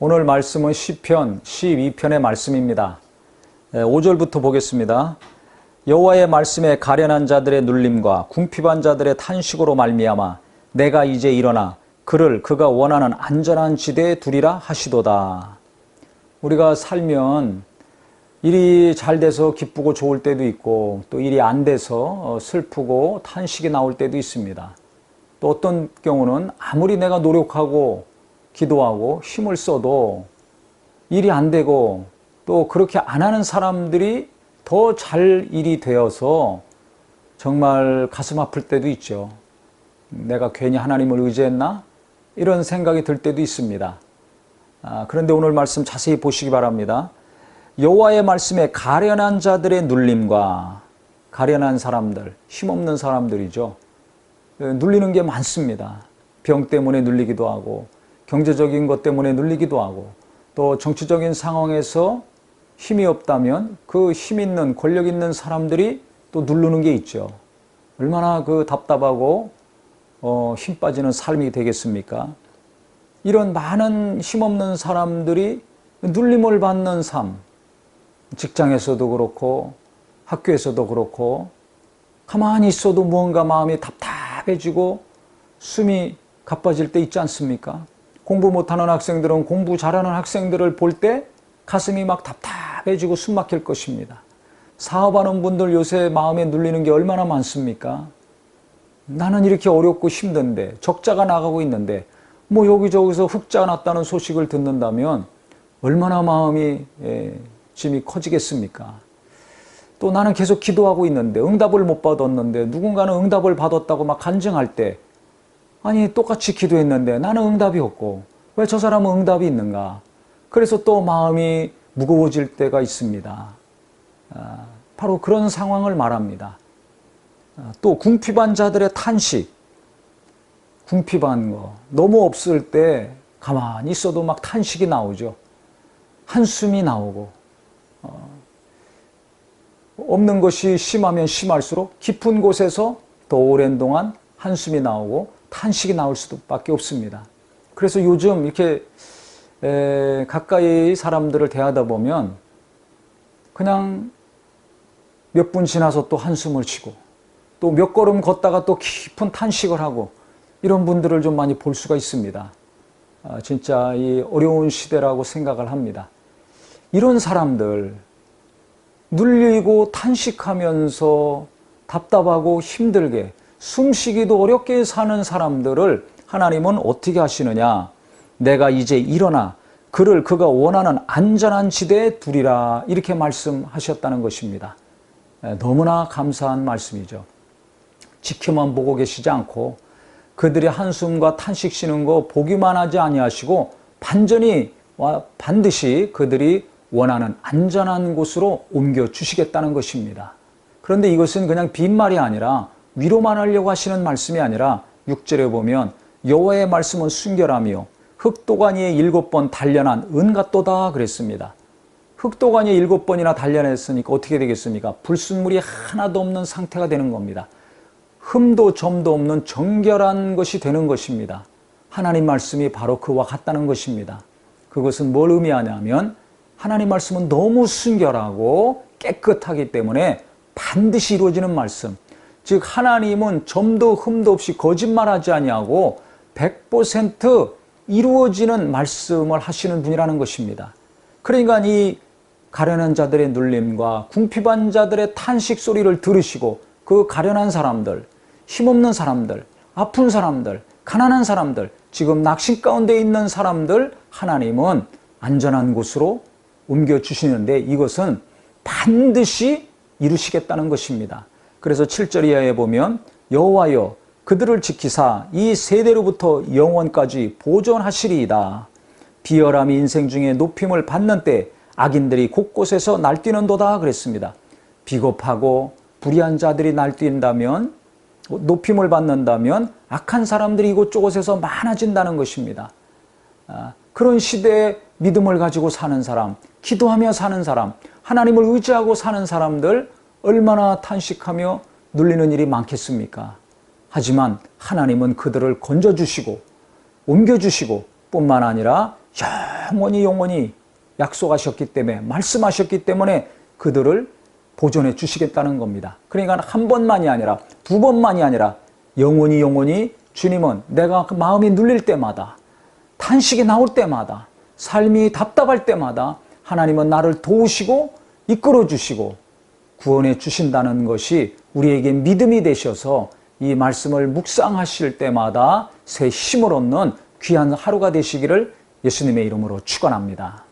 오늘 말씀은 시편 12편의 말씀입니다. 5절부터 보겠습니다. 여호와의 말씀에 가련한 자들의 눌림과 궁핍한 자들의 탄식으로 말미암아 내가 이제 일어나 그를 그가 원하는 안전한 지대에 두리라 하시도다. 우리가 살면 일이 잘 돼서 기쁘고 좋을 때도 있고 또 일이 안 돼서 슬프고 탄식이 나올 때도 있습니다. 또 어떤 경우는 아무리 내가 노력하고 기도하고 힘을 써도 일이 안 되고 또 그렇게 안 하는 사람들이 더 잘 일이 되어서 정말 가슴 아플 때도 있죠. 내가 괜히 하나님을 의지했나? 이런 생각이 들 때도 있습니다. 아, 그런데 오늘 말씀 자세히 보시기 바랍니다. 여호와의 말씀에 가련한 자들의 눌림과 가련한 사람들, 힘없는 사람들이죠. 눌리는 게 많습니다. 병 때문에 눌리기도 하고 경제적인 것 때문에 눌리기도 하고 또 정치적인 상황에서 힘이 없다면 그 힘 있는 권력 있는 사람들이 또 누르는 게 있죠. 얼마나 그 답답하고 어, 힘 빠지는 삶이 되겠습니까? 이런 많은 힘없는 사람들이 눌림을 받는 삶, 직장에서도 그렇고 학교에서도 그렇고 가만히 있어도 무언가 마음이 답답해지고 숨이 가빠질 때 있지 않습니까? 공부 못하는 학생들은 공부 잘하는 학생들을 볼 때 가슴이 막 답답해지고 숨 막힐 것입니다. 사업하는 분들 요새 마음에 눌리는 게 얼마나 많습니까? 나는 이렇게 어렵고 힘든데 적자가 나가고 있는데 뭐 여기저기서 흑자 났다는 소식을 듣는다면 얼마나 마음이 예, 짐이 커지겠습니까? 또 나는 계속 기도하고 있는데 응답을 못 받았는데 누군가는 응답을 받았다고 막 간증할 때 아니 똑같이 기도했는데 나는 응답이 없고 왜 저 사람은 응답이 있는가? 그래서 또 마음이 무거워질 때가 있습니다. 아, 바로 그런 상황을 말합니다. 아, 또 궁핍한 자들의 탄식, 궁핍한 거 너무 없을 때 가만히 있어도 막 탄식이 나오죠. 한숨이 나오고 어, 없는 것이 심하면 심할수록 깊은 곳에서 더 오랜 동안 한숨이 나오고 탄식이 나올 수밖에 없습니다. 그래서 요즘 이렇게 에, 가까이 사람들을 대하다 보면 그냥 몇 분 지나서 또 한숨을 쉬고 또 몇 걸음 걷다가 또 깊은 탄식을 하고 이런 분들을 좀 많이 볼 수가 있습니다. 아, 진짜 이 어려운 시대라고 생각을 합니다. 이런 사람들 눌리고 탄식하면서 답답하고 힘들게 숨쉬기도 어렵게 사는 사람들을 하나님은 어떻게 하시느냐? 내가 이제 일어나 그를 그가 원하는 안전한 지대에 두리라 이렇게 말씀하셨다는 것입니다. 너무나 감사한 말씀이죠. 지켜만 보고 계시지 않고 그들의 한숨과 탄식 쉬는 거 보기만 하지 아니하시고 반전이 반드시 그들이 원하는 안전한 곳으로 옮겨 주시겠다는 것입니다. 그런데 이것은 그냥 빈말이 아니라 위로만 하려고 하시는 말씀이 아니라 6절에 보면 여호와의 말씀은 순결하며 흑도가니에 일곱 번 단련한 은같도다 그랬습니다. 흑도가니에 일곱 번이나 단련했으니까 어떻게 되겠습니까? 불순물이 하나도 없는 상태가 되는 겁니다. 흠도 점도 없는 정결한 것이 되는 것입니다. 하나님 말씀이 바로 그와 같다는 것입니다. 그것은 뭘 의미하냐면 하나님 말씀은 너무 순결하고 깨끗하기 때문에 반드시 이루어지는 말씀. 즉 하나님은 점도 흠도 없이 거짓말하지 아니하고 100% 이루어지는 말씀을 하시는 분이라는 것입니다. 그러니까 이 가련한 자들의 눌림과 궁핍한 자들의 탄식 소리를 들으시고 그 가련한 사람들, 힘없는 사람들, 아픈 사람들, 가난한 사람들, 지금 낙심 가운데 있는 사람들 하나님은 안전한 곳으로 옮겨 주시는데 이것은 반드시 이루시겠다는 것입니다. 그래서 7절 이하에 보면 여호와여 그들을 지키사 이 세대로부터 영원까지 보존하시리이다. 비열함이 인생 중에 높임을 받는 때 악인들이 곳곳에서 날뛰는도다 그랬습니다. 비겁하고 불의한 자들이 날뛴다면 높임을 받는다면 악한 사람들이 이곳저곳에서 많아진다는 것입니다. 아, 그런 시대에 믿음을 가지고 사는 사람, 기도하며 사는 사람, 하나님을 의지하고 사는 사람들 얼마나 탄식하며 눌리는 일이 많겠습니까? 하지만 하나님은 그들을 건져주시고 옮겨주시고 뿐만 아니라 영원히 영원히 약속하셨기 때문에 말씀하셨기 때문에 그들을 보존해 주시겠다는 겁니다. 그러니까 한 번만이 아니라 두 번만이 아니라 영원히 영원히 주님은 내가 그 마음이 눌릴 때마다 탄식이 나올 때마다 삶이 답답할 때마다 하나님은 나를 도우시고 이끌어 주시고 구원해 주신다는 것이 우리에게 믿음이 되셔서 이 말씀을 묵상하실 때마다 새 힘을 얻는 귀한 하루가 되시기를 예수님의 이름으로 축원합니다.